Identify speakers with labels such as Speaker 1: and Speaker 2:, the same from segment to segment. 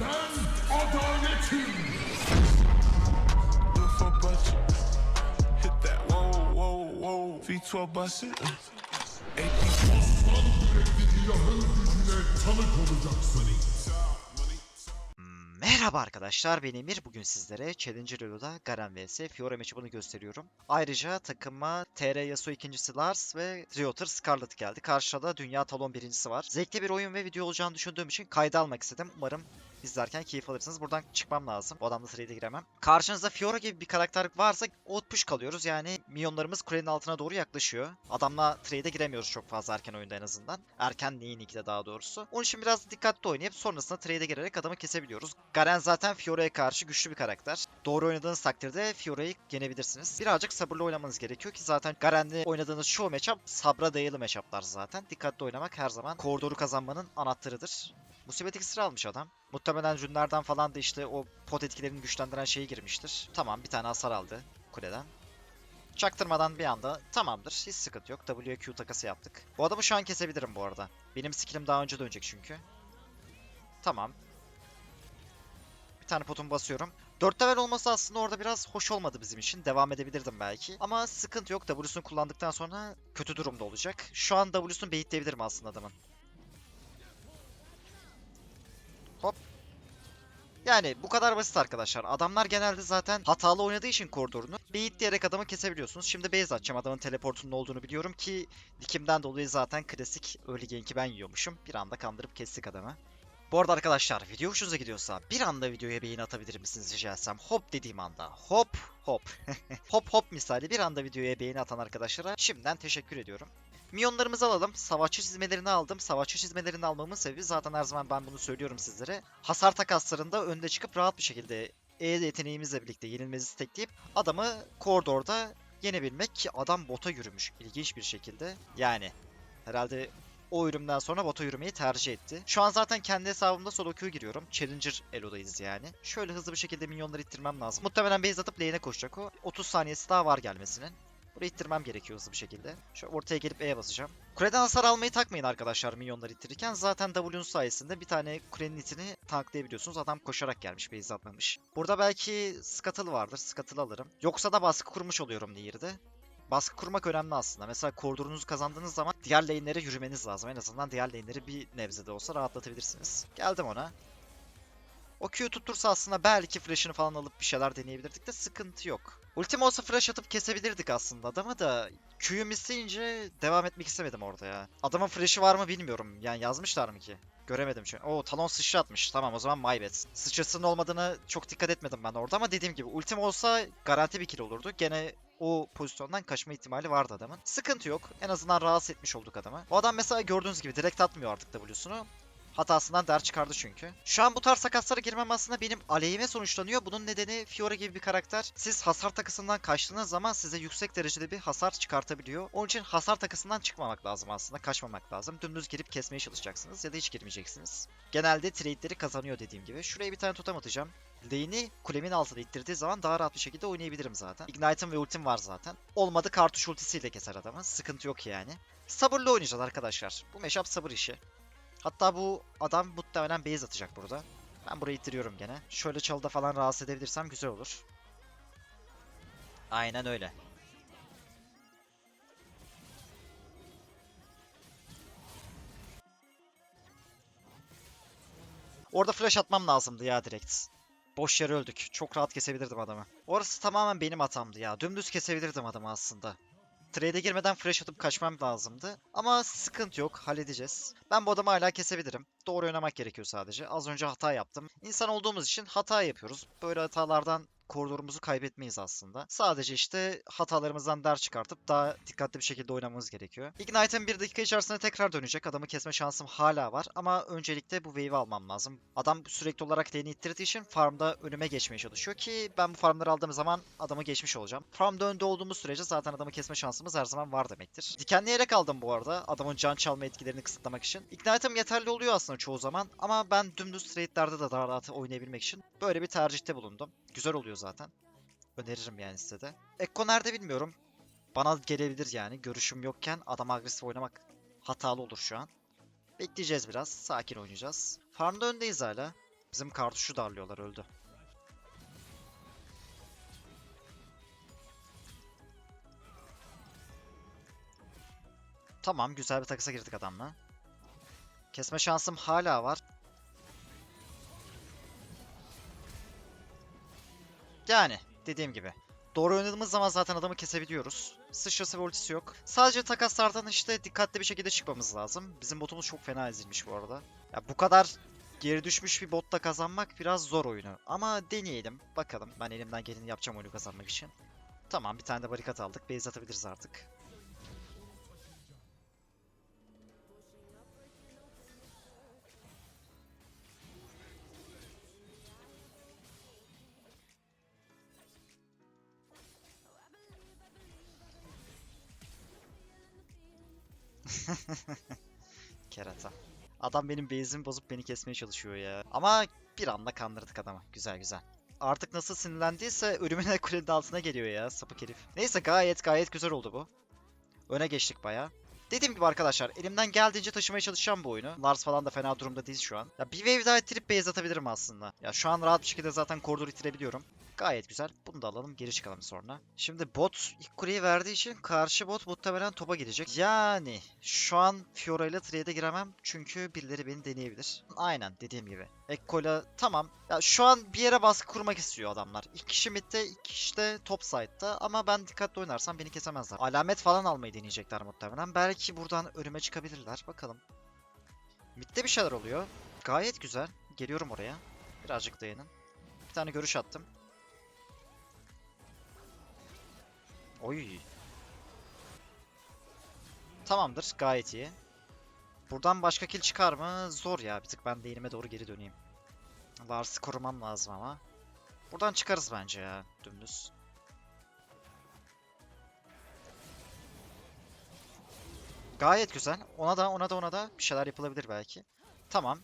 Speaker 1: Ben adaletim.
Speaker 2: Look for budget. Hit that whoa, whoa, whoa. V12 bust it. AP
Speaker 1: Aslan yürekli ilahın gücüne tanık olacaksın.
Speaker 3: Merhaba arkadaşlar ben Emir. Bugün sizlere Challenger Elo'da Garen vs Fiora matchup'ını gösteriyorum. Ayrıca takıma TR Yasuo ikincisi Lars ve Triotar Scarlet geldi. Karşıda da Dünya Talon birincisi var. Zevkli bir oyun ve video olacağını düşündüğüm için kayda almak istedim. Umarım izlerken keyif alırsınız. Buradan çıkmam lazım. Bu adamla trade'e giremem. Karşınızda Fiora gibi bir karakter varsa outpush kalıyoruz. Yani milyonlarımız kulenin altına doğru yaklaşıyor. Adamla trade'e giremiyoruz çok fazla erken oyunda en azından. Erken neyin 2'de daha doğrusu. Onun için biraz dikkatli oynayıp sonrasında trade'e girerek adamı kesebiliyoruz. Garen zaten Fiora'ya karşı güçlü bir karakter. Doğru oynadığınız takdirde Fiora'yı yenebilirsiniz. Birazcık sabırlı oynamanız gerekiyor ki zaten Garen'le oynadığınız çoğu matchup sabra dayalı matchuplar zaten. Dikkatli oynamak her zaman koridoru kazanmanın anahtarıdır. Musibet iksiri almış adam. Muhtemelen rünlerden falan da işte o pot etkilerini güçlendiren şeyi girmiştir. Tamam bir tane hasar aldı kuleden. Çaktırmadan bir anda tamamdır. Hiç sıkıntı yok. W'ye Q takası yaptık. Bu adamı şu an kesebilirim bu arada. Benim skillim daha önce dönecek çünkü. Tamam. Bir tane potum basıyorum. 4 level olması aslında orada biraz hoş olmadı bizim için. Devam edebilirdim belki. Ama sıkıntı yok. W'sunu kullandıktan sonra kötü durumda olacak. Şu an W'sunu baitleyebilirim aslında adamın. Yani bu kadar basit arkadaşlar. Adamlar genelde zaten hatalı oynadığı için koridorunu bait diyerek adamı kesebiliyorsunuz. Şimdi base atacağım. Adamın teleportunun olduğunu biliyorum ki dikimden dolayı zaten klasik early gank'i ben yiyormuşum. Bir anda kandırıp kestik adamı. Bu arada arkadaşlar video hoşunuza gidiyorsa bir anda videoya beğeni atabilir misiniz rica etsem? Hop dediğim anda hop hop. hop hop misali bir anda videoya beğeni atan arkadaşlara şimdiden teşekkür ediyorum. Milyonlarımızı alalım. Savaşçı çizmelerini aldım. Savaşçı çizmelerini almamın sebebi zaten her zaman ben bunu söylüyorum sizlere. Hasar takaslarında önde çıkıp rahat bir şekilde E yeteneğimizle birlikte yenilmezi stekleyip adamı koridorda yenebilmek ki adam bota yürümüş ilginç bir şekilde. Yani herhalde o yürümden sonra bota yürümeyi tercih etti. Şu an zaten kendi hesabımda solo queue giriyorum. Challenger Elo'dayız yani. Şöyle hızlı bir şekilde minyonları ittirmem lazım. Muhtemelen base atıp lane'e koşacak o. 30 saniyesi daha var gelmesinin. Burayı ittirmem gerekiyor hızlı bir şekilde. Şöyle ortaya gelip E'ye basacağım. Kuleden hasar almayı takmayın arkadaşlar minyonları ittirirken. Zaten W'nun sayesinde bir tane kulenin itini tanklayabiliyorsunuz. Adam koşarak gelmiş base atmamış. Burada belki Scuttle vardır. Scuttle alırım. Yoksa da baskı kurmuş oluyorum Nehir'de. Baskı kurmak önemli aslında. Mesela koridorunuzu kazandığınız zaman diğer lane'lere yürümeniz lazım. En azından diğer lane'leri bir nebze de olsa rahatlatabilirsiniz. Geldim ona. O Q tuttursa aslında belki flash'ını falan alıp bir şeyler deneyebilirdik de sıkıntı yok. Ultim olsa flash atıp kesebilirdik aslında adamı da Q'yu misleyince devam etmek istemedim orada ya. Adamın flash'ı var mı bilmiyorum. Yani yazmışlar mı ki? Göremedim çünkü. Oo talon sıçra atmış. Tamam o zaman my bad. Sıçrasının olmadığını çok dikkat etmedim ben orada ama dediğim gibi ultim olsa garanti bir kill olurdu. Gene o pozisyondan kaçma ihtimali vardı adamın. Sıkıntı yok. En azından rahatsız etmiş olduk adamı. O adam mesela gördüğünüz gibi direkt atmıyor artık W'sunu. Hatasından ders çıkardı çünkü. Şu an bu tarz sakatlara girmem aslında benim aleyhime sonuçlanıyor. Bunun nedeni Fiora gibi bir karakter. Siz hasar takısından kaçtığınız zaman size yüksek derecede bir hasar çıkartabiliyor. Onun için hasar takısından çıkmamak lazım aslında. Kaçmamak lazım. Dümdüz girip kesmeye çalışacaksınız ya da hiç girmeyeceksiniz. Genelde trade'leri kazanıyor dediğim gibi. Şuraya bir tane totem atacağım. Lane'i kulemin altına ittirdiği zaman daha rahat bir şekilde oynayabilirim zaten. Ignite'ım ve ultim var zaten. Olmadı kartuş ultisiyle keser adamı. Sıkıntı yok yani. Sabırlı oynayacağız arkadaşlar. Bu meşap sabır işi. Hatta bu adam muhtemelen base atacak burada. Ben burayı ittiriyorum gene. Şöyle çalıda falan rahatsız edebilirsem güzel olur. Aynen öyle. Orada flash atmam lazımdı ya direkt. Boş yere öldük. Çok rahat kesebilirdim adamı. Orası tamamen benim hatamdı ya. Dümdüz kesebilirdim adamı aslında. Trade'e girmeden flash atıp kaçmam lazımdı. Ama sıkıntı yok. Halledeceğiz. Ben bu adamı hala kesebilirim. Doğru oynamak gerekiyor sadece. Az önce hata yaptım. İnsan olduğumuz için hata yapıyoruz. Böyle hatalardan koridorumuzu kaybetmeyiz aslında. Sadece işte hatalarımızdan ders çıkartıp daha dikkatli bir şekilde oynamamız gerekiyor. Ignite'ın bir dakika içerisinde tekrar dönecek. Adamı kesme şansım hala var. Ama öncelikle bu wave'i almam lazım. Adam sürekli olarak lane'i ittirdiği için farmda önüme geçmeye çalışıyor ki ben bu farmları aldığım zaman adamı geçmiş olacağım. Farmda önde olduğumuz sürece zaten adamı kesme şansımız her zaman var demektir. Dikenli yere kaldım bu arada. Adamın can çalma etkilerini kısıtlamak için. Ignite'ım yeterli oluyor aslında çoğu zaman. Ama ben dümdüz trade'lerde de daha rahat oynayabilmek için böyle bir tercihte bulundum. Güzel oluyor zaten. Öneririm yani size de. Ekko nerede bilmiyorum. Bana gelebilir yani. Görüşüm yokken adam agresif oynamak hatalı olur şu an. Bekleyeceğiz biraz. Sakin oynayacağız. Farmda öndeyiz hala. Bizim kartuşu darlıyorlar öldü. Tamam güzel bir takısa girdik adamla. Kesme şansım hala var. Yani dediğim gibi. Doğru oynadığımız zaman zaten adamı kesebiliyoruz. Sıçrası ve ultisi yok. Sadece takaslardan işte dikkatli bir şekilde çıkmamız lazım. Bizim botumuz çok fena ezilmiş bu arada. Ya bu kadar geri düşmüş bir botta kazanmak biraz zor oyunu. Ama deneyelim. Bakalım. Ben elimden geleni yapacağım oyunu kazanmak için. Tamam bir tane de barikat aldık. Base atabiliriz artık. Kerata. Adam benim base'imi bozup beni kesmeye çalışıyor ya. Ama bir anda kandırdık adamı. Güzel güzel. Artık nasıl sinirlendiyse ölümüne kulenin altına geliyor ya sapık herif. Neyse gayet gayet güzel oldu bu. Öne geçtik baya. Dediğim gibi arkadaşlar elimden geldiğince taşımaya çalışacağım bu oyunu. Lars falan da fena durumda değil şu an. Ya bir wave daha ittirip base atabilirim aslında. Ya şu an rahat bir şekilde zaten koridoru itirebiliyorum. Gayet güzel. Bunu da alalım geri çıkalım sonra. Şimdi bot ilk kuleyi verdiği için karşı bot muhtemelen topa gidecek. Yani şu an Fiora ile trade'e giremem çünkü birileri beni deneyebilir. Aynen dediğim gibi. Ekko'yla tamam. Ya şu an bir yere baskı kurmak istiyor adamlar. İki kişi midde, iki kişi de top side'da ama ben dikkatli oynarsam beni kesemezler. Alamet falan almayı deneyecekler muhtemelen. Belki buradan önüme çıkabilirler. Bakalım. Midde bir şeyler oluyor. Gayet güzel. Geliyorum oraya. Birazcık dayanın. Bir tane görüş attım. Oy. Tamamdır. Gayet iyi. Buradan başka kill çıkar mı? Zor ya. Bir tık ben değinime doğru geri döneyim. Lars'ı korumam lazım ama. Buradan çıkarız bence ya. Dümdüz. Gayet güzel. Ona da ona da ona da bir şeyler yapılabilir belki. Tamam.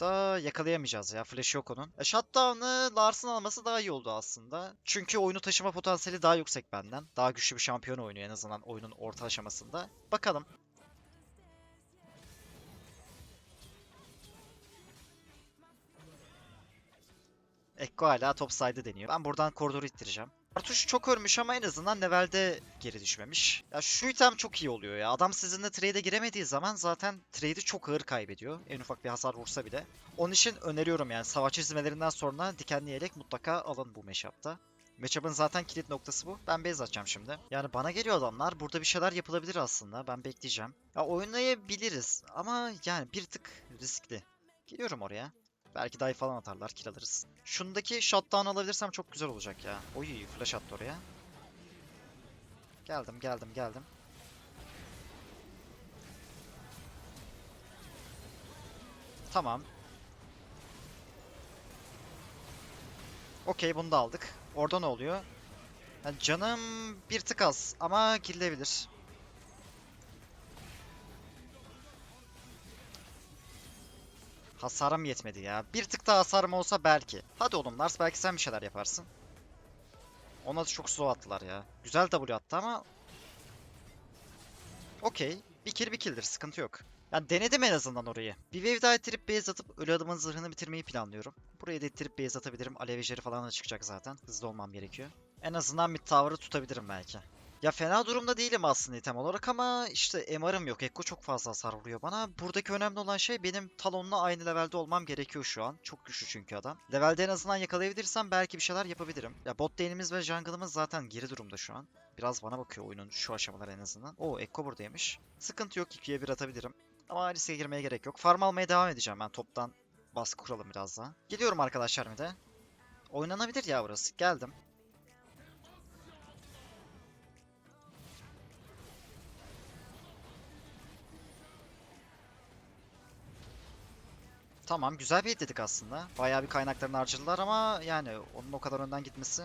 Speaker 3: Da yakalayamayacağız ya. Flash yok onun. E, shutdown'ı Lars'ın alması daha iyi oldu aslında. Çünkü oyunu taşıma potansiyeli daha yüksek benden. Daha güçlü bir şampiyon oynuyor en azından oyunun orta aşamasında. Bakalım. Ekko hala top side'ı deniyor. Ben buradan koridoru ittireceğim. Artuş çok ölmüş ama en azından levelde geri düşmemiş. Ya şu item çok iyi oluyor ya. Adam sizinle trade'e giremediği zaman zaten trade'i çok ağır kaybediyor. En ufak bir hasar vursa bile. Onun için öneriyorum yani savaş çizmelerinden sonra dikenli yelek mutlaka alın bu matchup'ta. Matchup'ın zaten kilit noktası bu. Ben base atacağım şimdi. Yani bana geliyor adamlar. Burada bir şeyler yapılabilir aslında. Ben bekleyeceğim. Ya oynayabiliriz ama yani bir tık riskli. Geliyorum oraya. Belki dive falan atarlar, kill alırız. Şundaki shutdown alabilirsem çok güzel olacak ya. Oy, flash attı oraya. Geldim, geldim, geldim. Tamam. Okey, bunu da aldık. Orada ne oluyor? Yani canım bir tık az ama killebilir. Hasarım yetmedi ya. Bir tık daha hasarım olsa belki. Hadi oğlum Lars belki sen bir şeyler yaparsın. Ona çok slow attılar ya. Güzel W attı ama... Okey. Bir kill bir killdir. Sıkıntı yok. Yani denedim en azından orayı. Bir wave daha ittirip base atıp ölü adamın zırhını bitirmeyi planlıyorum. Buraya da ittirip base atabilirim. Alev ejderi falan da çıkacak zaten. Hızlı olmam gerekiyor. En azından mid tower'ı tutabilirim belki. Ya fena durumda değilim aslında item olarak ama işte MR'ım yok. Ekko çok fazla hasar vuruyor bana. Buradaki önemli olan şey benim Talon'la aynı levelde olmam gerekiyor şu an. Çok güçlü çünkü adam. Levelde en azından yakalayabilirsem belki bir şeyler yapabilirim. Ya bot lane'imiz ve jungle'ımız zaten geri durumda şu an. Biraz bana bakıyor oyunun şu aşamaları en azından. Oo Ekko buradaymış. Sıkıntı yok 2'ye 1 atabilirim. Ama riske girmeye gerek yok. Farm almaya devam edeceğim ben toptan. Baskı kuralım biraz daha. Geliyorum arkadaşlar bir de. Oynanabilir ya burası. Geldim. Tamam güzel bir hit dedik aslında. Bayağı bir kaynaklarını harcadılar ama yani onun o kadar önden gitmesi.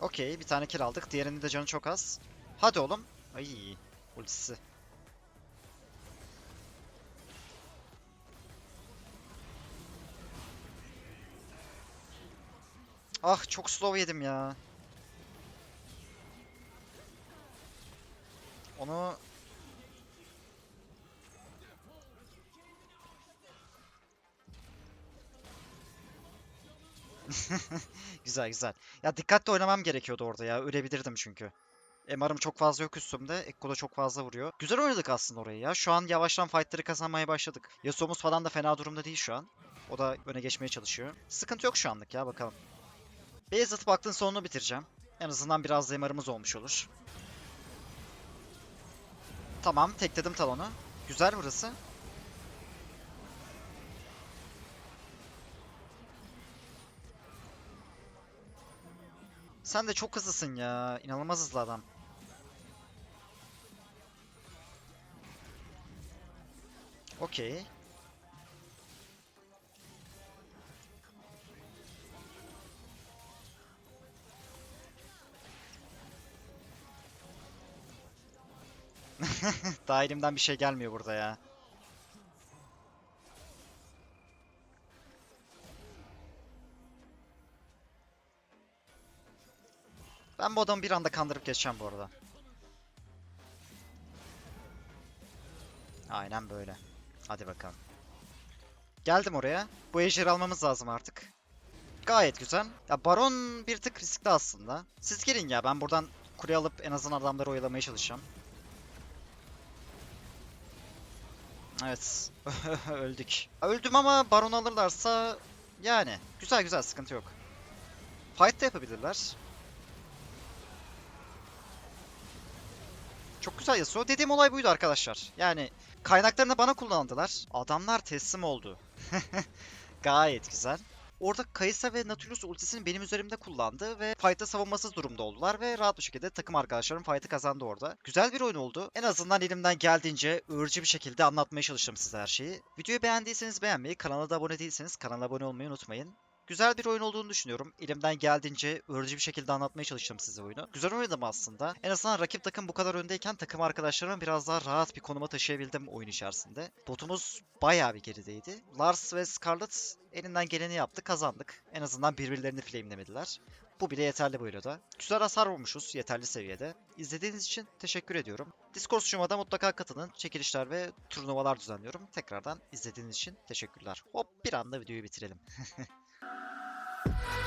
Speaker 3: Okey bir tane kill aldık. Diğerinin de canı çok az. Hadi oğlum. Ay ultisi. Ah çok slow yedim ya. Onu Güzel güzel. Ya dikkatli oynamam gerekiyordu orada ya. Ölebilirdim çünkü. MR'ım çok fazla yok üstümde. Ekko da çok fazla vuruyor. Güzel oynadık aslında orayı ya. Şu an yavaştan fightları kazanmaya başladık. Yasuo'muz falan da fena durumda değil şu an. O da öne geçmeye çalışıyor. Sıkıntı yok şu anlık ya bakalım. Atıp aklın sonunu bitireceğim. En azından biraz da MR'ımız olmuş olur. Tamam tekledim talonu. Güzel burası. Sen de çok hızlısın ya. İnanılmaz hızlı adam. Okey. Daha elimden bir şey gelmiyor burada ya. Ben bu adamı bir anda kandırıp geçeceğim bu arada. Aynen böyle. Hadi bakalım. Geldim oraya. Bu ejderi almamız lazım artık. Gayet güzel. Ya Baron bir tık riskli aslında. Siz gelin ya ben buradan kule alıp en azından adamları oyalamaya çalışacağım. Evet. Öldük. Öldüm ama Baron alırlarsa yani güzel güzel sıkıntı yok. Fight da yapabilirler. Çok güzel Yasuo. Dediğim olay buydu arkadaşlar. Yani kaynaklarını bana kullandılar. Adamlar teslim oldu. Gayet güzel. Orada Kaysa ve Nautilus ultisini benim üzerimde kullandı ve fight'ta savunmasız durumda oldular ve rahat bir şekilde takım arkadaşlarım fight'ı kazandı orada. Güzel bir oyun oldu. En azından elimden geldiğince ığırcı bir şekilde anlatmaya çalıştım size her şeyi. Videoyu beğendiyseniz beğenmeyi, kanala da abone değilseniz kanala abone olmayı unutmayın. Güzel bir oyun olduğunu düşünüyorum. Elimden geldiğince öğretici bir şekilde anlatmaya çalıştım size oyunu. Güzel oynadım aslında. En azından rakip takım bu kadar öndeyken takım arkadaşlarımı biraz daha rahat bir konuma taşıyabildim oyun içerisinde. Botumuz bayağı bir gerideydi. Lars ve Scarlet elinden geleni yaptı, kazandık. En azından birbirlerini flamelemediler. Bu bile yeterli bu da. Güzel hasar vurmuşuz yeterli seviyede. İzlediğiniz için teşekkür ediyorum. Discord sunucuma mutlaka katılın. Çekilişler ve turnuvalar düzenliyorum. Tekrardan izlediğiniz için teşekkürler. Hop bir anda videoyu bitirelim. Yeah.